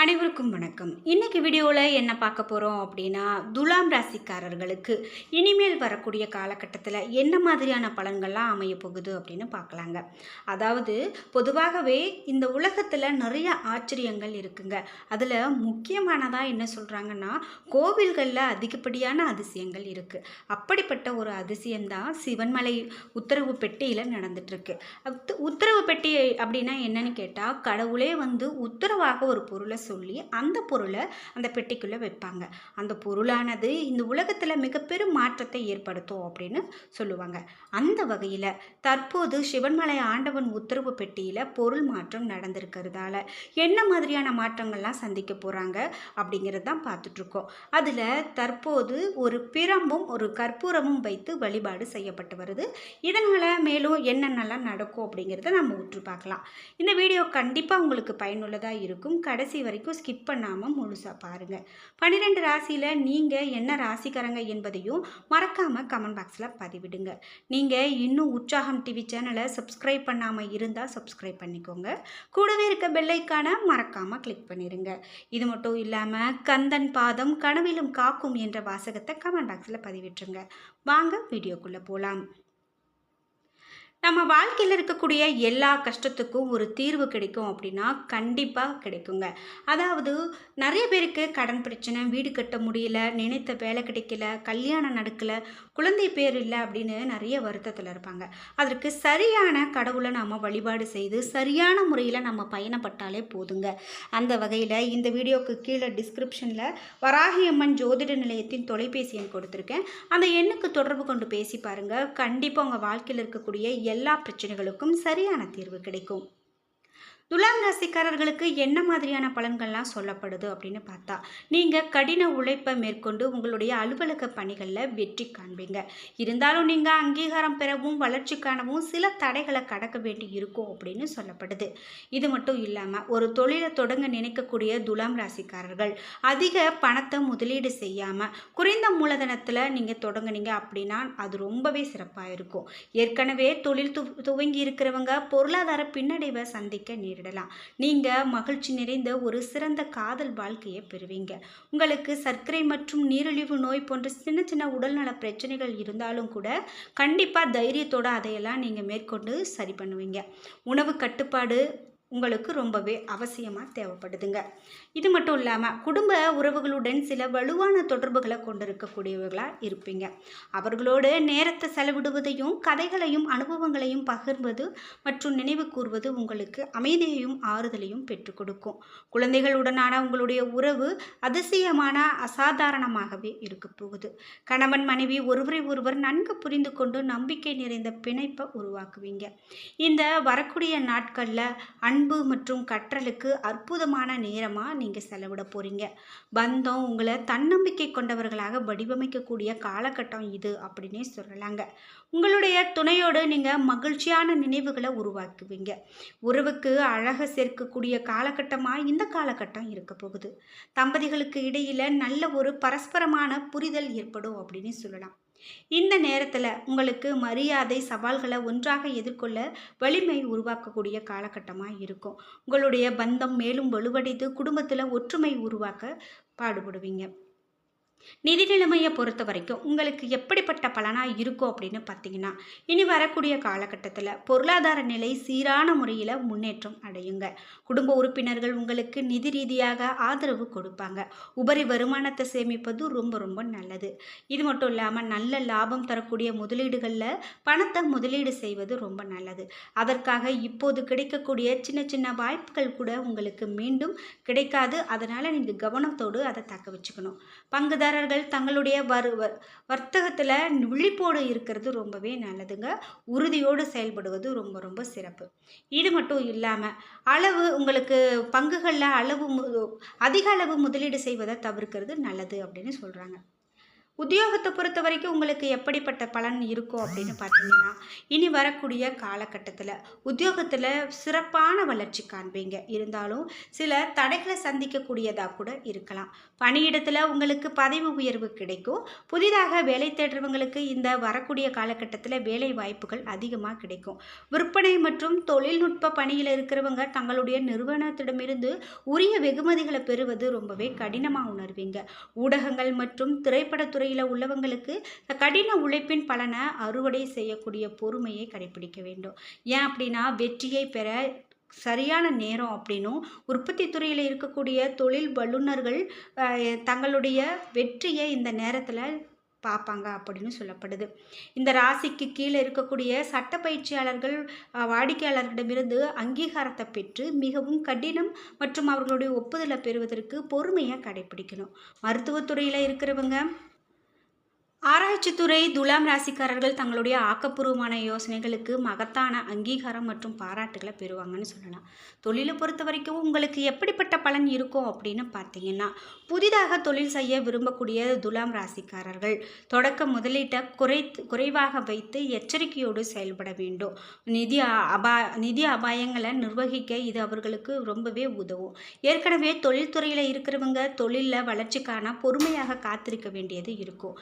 அனைவருக்கும் வணக்கம். இன்னைக்கு வீடியோவில் என்ன பார்க்க போகிறோம் அப்படின்னா துலாம் ராசிக்காரர்களுக்கு இனிமேல் வரக்கூடிய காலகட்டத்தில் என்ன மாதிரியான பலன்கள்லாம் அமைய போகுது அப்படின்னு பார்க்கலாங்க. அதாவது பொதுவாகவே இந்த உலகத்தில் நிறைய ஆச்சரியங்கள் இருக்குங்க. அதில் முக்கியமானதாக என்ன சொல்கிறாங்கன்னா கோவில்களில் அதிகப்படியான அதிசயங்கள் இருக்குது அப்படிப்பட்ட ஒரு அதிசயம்தான் சிவன்மலை உத்தரவு பெட்டியில் நடந்துட்டுருக்கு. உத்தரவு பெட்டி அப்படின்னா என்னன்னு கேட்டால் கடவுளே வந்து உத்தரவாக ஒரு பொருளை சொல்லி அந்த பொருளை அந்த பெட்டிக்குள்ளே வைப்பாங்க. அந்த பொருளானது இந்த உலகத்தில் மிக பெரும் மாற்றத்தை ஏற்படுத்தும் அப்படின்னு சொல்லுவாங்க. அந்த வகையில் தற்போது சிவன்மலை ஆண்டவன் உத்தரவு பெட்டியில் பொருள் மாற்றம் நடந்திருக்கிறதால என்ன மாதிரியான மாற்றங்கள்லாம் சந்திக்க போகிறாங்க அப்படிங்கிறது தான் பார்த்துட்ருக்கோம் அதில் தற்போது ஒரு பிரம்பும் ஒரு கற்பூரமும் வைத்து வழிபாடு செய்யப்பட்டு வருது. இதனால் மேலும் என்னென்னலாம் நடக்கும் அப்படிங்கிறத நம்ம உற்று பார்க்கலாம். இந்த வீடியோ கண்டிப்பாக உங்களுக்கு பயனுள்ளதாக இருக்கும். கடைசி வரைக்கும் ஸ்கிப் பண்ணாமல் முழுசாக பாருங்கள் பன்னிரெண்டு ராசியில் நீங்கள் என்ன ராசிக்காரங்க என்பதையும் மறக்காமல் கமெண்ட் பாக்ஸில் பதிவிடுங்க. நீங்கள் இன்னும் உற்சாகம் டிவி சேனலை சப்ஸ்கிரைப் பண்ணாமல் இருந்தால் சப்ஸ்கிரைப் பண்ணிக்கோங்க. கூடவே இருக்க பெல்லைக்கான மறக்காமல் கிளிக் பண்ணிடுங்க இது மட்டும் இல்லாமல் கந்தன் பாதம் கனவிலும் காக்கும் என்ற வாசகத்தை கமெண்ட் பாக்ஸில் பதிவிட்டுருங்க. வாங்க வீடியோக்குள்ளே போகலாம் நம்ம வாழ்க்கையில் இருக்கக்கூடிய எல்லா கஷ்டத்துக்கும் ஒரு தீர்வு கிடைக்கும் அப்படின்னா கண்டிப்பாக கிடைக்குங்க. அதாவது நிறைய பேருக்கு கடன் பிரச்சனை வீடு கட்ட முடியல நினைத்த வேலை கிடைக்கல கல்யாணம் நடக்கல குழந்தை பேர் இல்லை அப்படின்னு நிறைய வருத்தத்தில் இருப்பாங்க. அதற்கு சரியான கடவுளை நாம் வழிபாடு செய்து சரியான முறையில் நம்ம பயணப்பட்டாலே போதுங்க. அந்த வகையில் இந்த வீடியோக்கு கீழே டிஸ்கிரிப்ஷனில் வராகியம்மன் ஜோதிட நிலையத்தின் தொலைபேசி எண் கொடுத்துருக்கேன். அந்த எண்ணுக்கு தொடர்பு கொண்டு பேசி பாருங்கள் கண்டிப்பாக உங்கள் வாழ்க்கையில் இருக்கக்கூடிய எல்லா பிரச்சனைகளுக்கும் சரியான தீர்வு கிடைக்கும். துலாம் ராசிக்காரர்களுக்கு என்ன மாதிரியான பலன்கள்லாம் சொல்லப்படுது அப்படின்னு பார்த்தா நீங்கள் கடின உழைப்பை மேற்கொண்டு உங்களுடைய அலுவலக பணிகளில் வெற்றி காண்பீங்க. இருந்தாலும் நீங்கள் அங்கீகாரம் பெறவும் வளர்ச்சி காணவும் சில தடைகளை கடக்க வேண்டி இருக்கும் அப்படின்னு சொல்லப்படுது. இது மட்டும் இல்லாமல் ஒரு தொழிலை தொடங்க நினைக்கக்கூடிய துலாம் ராசிக்காரர்கள் அதிக பணத்தை முதலீடு செய்யாமல் குறைந்த மூலதனத்தில் நீங்கள் தொடங்குனீங்க அப்படின்னா அது ரொம்பவே சிறப்பாக இருக்கும். ஏற்கனவே தொழில் து துவங்கி இருக்கிறவங்க பொருளாதார பின்னடைவை சந்திக்க நேரிடும் நேரிடலாம் நீங்கள் மகிழ்ச்சி நிறைந்த ஒரு சிறந்த காதல் வாழ்க்கையை பெறுவீங்க. உங்களுக்கு சர்க்கரை மற்றும் நீரிழிவு நோய் போன்ற சின்ன சின்ன உடல்நல பிரச்சனைகள் இருந்தாலும் கூட கண்டிப்பாக தைரியத்தோடு அதையெல்லாம் நீங்கள் மேற்கொண்டு சரி பண்ணுவீங்க. உணவு கட்டுப்பாடு உங்களுக்கு ரொம்பவே அவசியமாக தேவைப்படுதுங்க. இது மட்டும் இல்லாமல் குடும்ப உறவுகளுடன் சில வலுவான தொடர்புகளை கொண்டிருக்கக்கூடியவர்களாக இருப்பீங்க. அவர்களோடு நேரத்தை செலவிடுவதையும் கதைகளையும் அனுபவங்களையும் பகிர்வது மற்றும் நினைவு கூறுவது உங்களுக்கு அமைதியையும் ஆறுதலையும் பெற்றுக் கொடுக்கும். குழந்தைகளுடனான உங்களுடைய உறவு அதிசயமான அசாதாரணமாகவே இருக்க போகுது. கணவன் மனைவி ஒருவரை ஒருவர் நன்கு புரிந்து கொண்டு நம்பிக்கை நிறைந்த பிணைப்பை உருவாக்குவீங்க. இந்த வரக்கூடிய நாட்களில் அன்பு மற்றும் கற்றலுக்கு அற்புதமான நேரமாக நீங்கள் செலவிட போகிறீங்க பந்தம் உங்களை தன்னம்பிக்கை கொண்டவர்களாக வடிவமைக்கக்கூடிய காலகட்டம் இது அப்படின்னே சொல்லலாங்க. உங்களுடைய துணையோடு நீங்கள் மகிழ்ச்சியான நினைவுகளை உருவாக்குவீங்க. உறவுக்கு அழக சேர்க்கக்கூடிய காலகட்டமாக இந்த காலகட்டம் இருக்க போகுது. தம்பதிகளுக்கு இடையில் நல்ல ஒரு பரஸ்பரமான புரிதல் ஏற்படும் அப்படின்னு சொல்லலாம். இந்த நேரத்தில் உங்களுக்கு மரியாதை சவால்களை ஒன்றாக எதிர்கொள்ள வலிமை உருவாக்கக்கூடிய காலகட்டமாக இருக்கும். உங்களுடைய பந்தம் மேலும் வலுவடைந்து குடும்பத்தில் ஒற்றுமை உருவாக்க பாடுபடுவீங்க. நிதி நிலைமையை பொறுத்த வரைக்கும் உங்களுக்கு எப்படிப்பட்ட பலனாக இருக்கும் அப்படின்னு பார்த்தீங்கன்னா இனி வரக்கூடிய காலகட்டத்தில் பொருளாதார நிலை சீரான முறையில் முன்னேற்றம் அடையுங்க. குடும்ப உறுப்பினர்கள் உங்களுக்கு நிதி ரீதியாக ஆதரவு கொடுப்பாங்க. உபரி வருமானத்தை சேமிப்பது ரொம்ப ரொம்ப நல்லது. இது மட்டும் இல்லாமல் நல்ல லாபம் தரக்கூடிய முதலீடுகளில் பணத்தை முதலீடு செய்வது ரொம்ப நல்லது. அதற்காக இப்போது கிடைக்கக்கூடிய சின்ன சின்ன வாய்ப்புகள் கூட உங்களுக்கு மீண்டும் கிடைக்காது. அதனால் நீங்கள் கவனத்தோடு அதை தக்க வச்சுக்கணும். பங்குதார பங்குதாரர்கள் தங்களுடைய வரு வர்த்தகத்தில் விழிப்போடு இருக்கிறது ரொம்பவே நல்லதுங்க. உறுதியோடு செயல்படுவது ரொம்ப ரொம்ப சிறப்பு. இது மட்டும் இல்லாமல் அளவு உங்களுக்கு பங்குகளில் அளவு அதிக அளவு முதலீடு செய்வதை தவிர்க்கிறது நல்லது அப்படின்னு சொல்கிறாங்க உத்தியோகத்தை பொறுத்த வரைக்கும் உங்களுக்கு எப்படிப்பட்ட பலன் இருக்கும் அப்படின்னு பார்த்தீங்கன்னா இனி வரக்கூடிய காலகட்டத்தில் உத்தியோகத்தில் சிறப்பான வளர்ச்சி காண்பீங்க. இருந்தாலும் சில தடைகளை சந்திக்கக்கூடியதாக கூட இருக்கலாம். பணியிடத்தில் உங்களுக்கு பதவி உயர்வு கிடைக்கும். புதிதாக வேலை தேடுறவங்களுக்கு இந்த வரக்கூடிய காலகட்டத்தில் வேலை வாய்ப்புகள் அதிகமாக கிடைக்கும். விற்பனை மற்றும் தொழில்நுட்ப பணியில் இருக்கிறவங்க தங்களுடைய நிறுவனத்திடமிருந்து உரிய வெகுமதிகளை பெறுவது ரொம்பவே கடினமாக உணர்வீங்க. ஊடகங்கள் மற்றும் திரைப்படத்துறை துறையில் உள்ளவங்களுக்கு இந்த கடின உழைப்பின் பலனை அறுவடை செய்யக்கூடிய பொறுமையை கடைபிடிக்க வேண்டும். ஏன் அப்படின்னா வெற்றியை பெற சரியான நேரம் அப்படின்னும் உற்பத்தி துறையில் இருக்கக்கூடிய தொழில் வல்லுநர்கள் தங்களுடைய வெற்றியை இந்த நேரத்தில் பார்ப்பாங்க அப்படின்னு சொல்லப்படுது. இந்த ராசிக்கு கீழே இருக்கக்கூடிய சட்ட பயிற்சியாளர்கள் வாடிக்கையாளர்களிடமிருந்து அங்கீகாரத்தை பெற்று மிகவும் கடினம் மற்றும் அவர்களுடைய ஒப்புதலை பெறுவதற்கு பொறுமையை கடைபிடிக்கணும். மருத்துவத்துறையில் இருக்கிறவங்க ஆராய்ச்சித்துறை துலாம் ராசிக்காரர்கள் தங்களுடைய ஆக்கப்பூர்வமான யோசனைகளுக்கு மகத்தான அங்கீகாரம் மற்றும் பாராட்டுகளை பெறுவாங்கன்னு சொல்லலாம். தொழிலை பொறுத்த வரைக்கும் உங்களுக்கு எப்படிப்பட்ட பலன் இருக்கும் அப்படின்னு பார்த்தீங்கன்னா புதிதாக தொழில் செய்ய விரும்பக்கூடிய துலாம் ராசிக்காரர்கள் தொடக்க முதலீட்டை குறை குறைவாக வைத்து எச்சரிக்கையோடு செயல்பட வேண்டும். நிதி அபா நிதி அபாயங்களை நிர்வகிக்க இது அவர்களுக்கு ரொம்பவே உதவும். ஏற்கனவே தொழில்துறையில் இருக்கிறவங்க தொழிலில் வளர்ச்சிக்கான பொறுமையாக காத்திருக்க வேண்டியது இருக்கும்.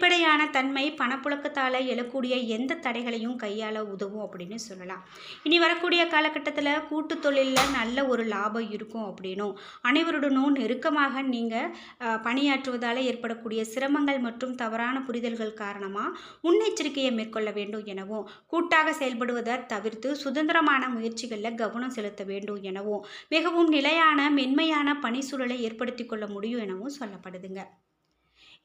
வெளிப்படையான தன்மை பணப்புழக்கத்தால் எழக்கூடிய எந்த தடைகளையும் கையாள உதவும் அப்படின்னு சொல்லலாம். இனி வரக்கூடிய காலகட்டத்தில் கூட்டு தொழிலில் நல்ல ஒரு லாபம் இருக்கும் அப்படின்னும். அனைவருடனும் நெருக்கமாக நீங்கள் பணியாற்றுவதால் ஏற்படக்கூடிய சிரமங்கள் மற்றும் தவறான புரிதல்கள் காரணமாக முன்னெச்சரிக்கையை மேற்கொள்ள வேண்டும் எனவும் கூட்டாக செயல்படுவதை தவிர்த்து சுதந்திரமான முயற்சிகளில் கவனம் செலுத்த வேண்டும் எனவும் மிகவும் நிலையான மென்மையான பணி சூழலை ஏற்படுத்தி கொள்ள முடியும் எனவும் சொல்லப்படுதுங்க.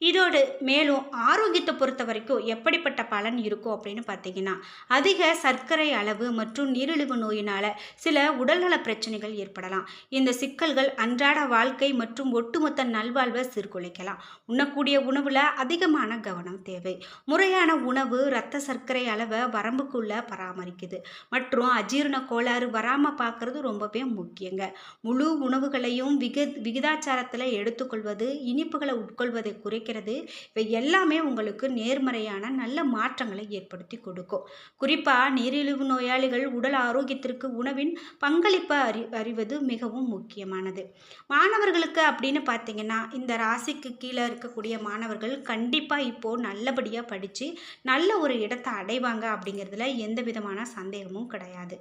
இதோடு மேலும் ஆரோக்கியத்தை பொறுத்த வரைக்கும் எப்படிப்பட்ட பலன் இருக்கும் அப்படின்னு பார்த்தீங்கன்னா அதிக சர்க்கரை அளவு மற்றும் நீரிழிவு நோயினால் சில உடல்நல பிரச்சனைகள் ஏற்படலாம். இந்த சிக்கல்கள் அன்றாட வாழ்க்கை மற்றும் ஒட்டுமொத்த நல்வாழ்வை சீர்குலைக்கலாம். உண்ணக்கூடிய உணவில் அதிகமான கவனம் தேவை. முறையான உணவு இரத்த சர்க்கரை அளவை வரம்புக்குள்ளே பராமரிக்குது. மற்றும் அஜீரண கோளாறு வராமல் பார்க்கறது ரொம்பவே முக்கியங்க. முழு உணவுகளையும் விக விகிதாச்சாரத்தில் எடுத்துக்கொள்வது இனிப்புகளை உட்கொள்வதை குறை குறைக்கிறது இவை எல்லாமே உங்களுக்கு நேர்மறையான நல்ல மாற்றங்களை ஏற்படுத்தி கொடுக்கும். குறிப்பாக நீரிழிவு நோயாளிகள் உடல் ஆரோக்கியத்திற்கு உணவின் பங்களிப்பை அறி அறிவது மிகவும் முக்கியமானது. மாணவர்களுக்கு அப்படின்னு பார்த்தீங்கன்னா இந்த ராசிக்கு கீழே இருக்கக்கூடிய மாணவர்கள் கண்டிப்பாக இப்போது நல்லபடியாக படித்து நல்ல ஒரு இடத்தை அடைவாங்க அப்படிங்கிறதுல எந்த விதமான சந்தேகமும் கிடையாது.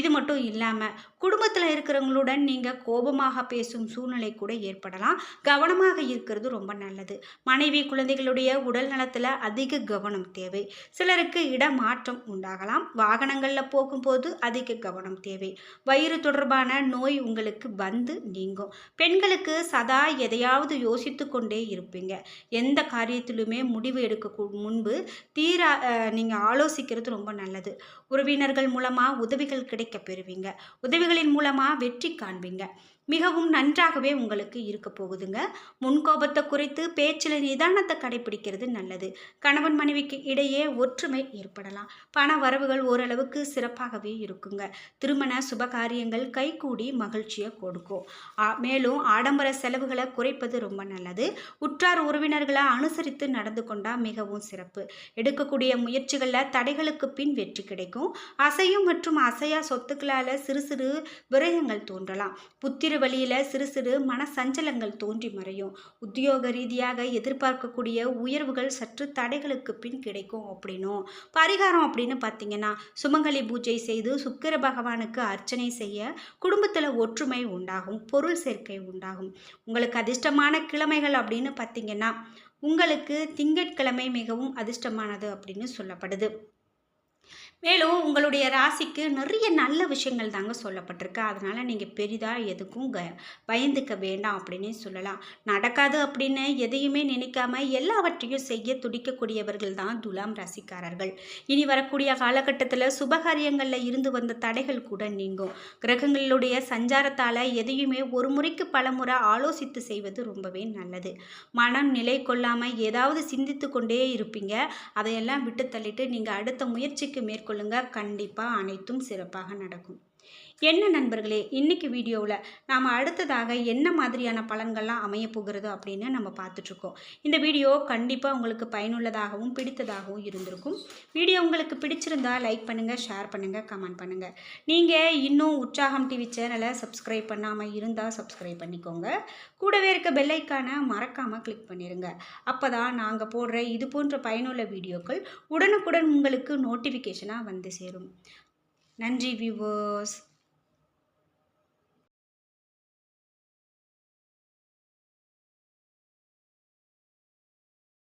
இது மட்டும் இல்லாமல் குடும்பத்தில் இருக்கிறவங்களுடன் நீங்கள் கோபமாக பேசும் சூழ்நிலை கூட ஏற்படலாம். கவனமாக இருக்கிறது ரொம்ப நல்லது. மனைவி குழந்தைகளுடைய உடல் நலத்தில் அதிக கவனம் தேவை. சிலருக்கு இடமாற்றம் உண்டாகலாம். வாகனங்களில் போகும்போது அதிக கவனம் தேவை. வயிறு தொடர்பான நோய் உங்களுக்கு வந்து நீங்கும். பெண்களுக்கு சதா எதையாவது யோசித்து கொண்டே இருப்பீங்க. எந்த காரியத்திலுமே முடிவு எடுக்க முன்பு தீரா நீங்கள் ஆலோசிக்கிறது ரொம்ப நல்லது. உறவினர்கள் மூலமாக உதவிகள் கிடைக்க பெறுவீங்க. உதவிகளின் மூலமாக வெற்றி காண்பீங்க. மிகவும் நன்றாகவே உங்களுக்கு இருக்க போகுதுங்க. முன்கோபத்தை குறைத்து பேச்சில் நிதானத்தை கடைபிடிக்கிறது நல்லது. கணவன் மனைவிக்கு இடையே ஒற்றுமை ஏற்படலாம். பண வரவுகள் ஓரளவுக்கு சிறப்பாகவே இருக்குங்க. திருமண சுபகாரியங்கள் கைகூடி மகிழ்ச்சியை கொடுக்கும். மேலும் ஆடம்பர செலவுகளை குறைப்பது ரொம்ப நல்லது. உற்றார் உறவினர்களை அனுசரித்து நடந்து கொண்டால் மிகவும் சிறப்பு. எடுக்கக்கூடிய முயற்சிகளில் தடைகளுக்கு பின் வெற்றி கிடைக்கும். அசையும் மற்றும் அசையா சொத்துக்களால் சிறு சிறு விரயங்கள் தோன்றலாம். புத்திர வழியில் சிறு சிறு மன சஞ்சலங்கள் தோன்றி மறையும். உத்தியோக ரீதியாக எதிர்பார்க்கக்கூடிய உயர்வுகள் சற்று தடைகளுக்கு பின் கிடைக்கும் அப்படின்னும். பரிகாரம் அப்படின்னு பார்த்தீங்கன்னா சுமங்கலி பூஜை செய்து சுக்கிர பகவானுக்கு அர்ச்சனை செய்ய குடும்பத்தில் ஒற்றுமை உண்டாகும் பொருள் சேர்க்கை உண்டாகும். உங்களுக்கு அதிர்ஷ்டமான கிழமைகள் அப்படின்னு பார்த்தீங்கன்னா உங்களுக்கு திங்கட்கிழமை மிகவும் அதிர்ஷ்டமானது அப்படின்னு சொல்லப்படுது. மேலும் உங்களுடைய ராசிக்கு நிறைய நல்ல விஷயங்கள் தாங்க சொல்லப்பட்டிருக்கு. அதனால் நீங்கள் பெரிதாக எதுக்கும் க பயந்துக்க வேண்டாம் அப்படின்னு சொல்லலாம். நடக்காது அப்படின்னு எதையுமே நினைக்காம எல்லாவற்றையும் செய்ய துடிக்கக்கூடியவர்கள் தான் துலாம் ராசிக்காரர்கள். இனி வரக்கூடிய காலகட்டத்தில் சுபகாரியங்களில் இருந்து வந்த தடைகள் கூட நீங்கும். கிரகங்களுடைய சஞ்சாரத்தால் எதையுமே ஒரு முறைக்கு பல முறை ஆலோசித்து செய்வது ரொம்பவே நல்லது. மனம் நிலை கொள்ளாமல் ஏதாவது சிந்தித்து கொண்டே இருப்பீங்க. அதையெல்லாம் விட்டு தள்ளிட்டு நீங்கள் அடுத்த முயற்சிக்கு மேற்கொள்ள மேற்கொள்ளுங்க கண்டிப்பாக அனைத்தும் சிறப்பாக நடக்கும். என்ன நண்பர்களே இன்றைக்கி வீடியோவில் நாம் அடுத்ததாக என்ன மாதிரியான பலன்கள்லாம் அமைய போகிறது அப்படின்னு நம்ம பார்த்துட்ருக்கோம். இந்த வீடியோ கண்டிப்பாக உங்களுக்கு பயனுள்ளதாகவும் பிடித்ததாகவும் இருந்திருக்கும். வீடியோ உங்களுக்கு பிடிச்சிருந்தா லைக் பண்ணுங்கள் ஷேர் பண்ணுங்கள் கமெண்ட் பண்ணுங்கள் நீங்கள் இன்னும் உற்சாகம் டிவி சேனலை சப்ஸ்கிரைப் பண்ணாமல் இருந்தால் சப்ஸ்கிரைப் பண்ணிக்கோங்க. கூடவே இருக்க பெல்லைக்கான மறக்காமல் கிளிக் பண்ணிடுங்க அப்போ தான் நாங்கள் போடுற இது போன்ற பயனுள்ள வீடியோக்கள் உடனுக்குடன் உங்களுக்கு நோட்டிஃபிகேஷனாக வந்து சேரும். நன்றி வியூவர்ஸ்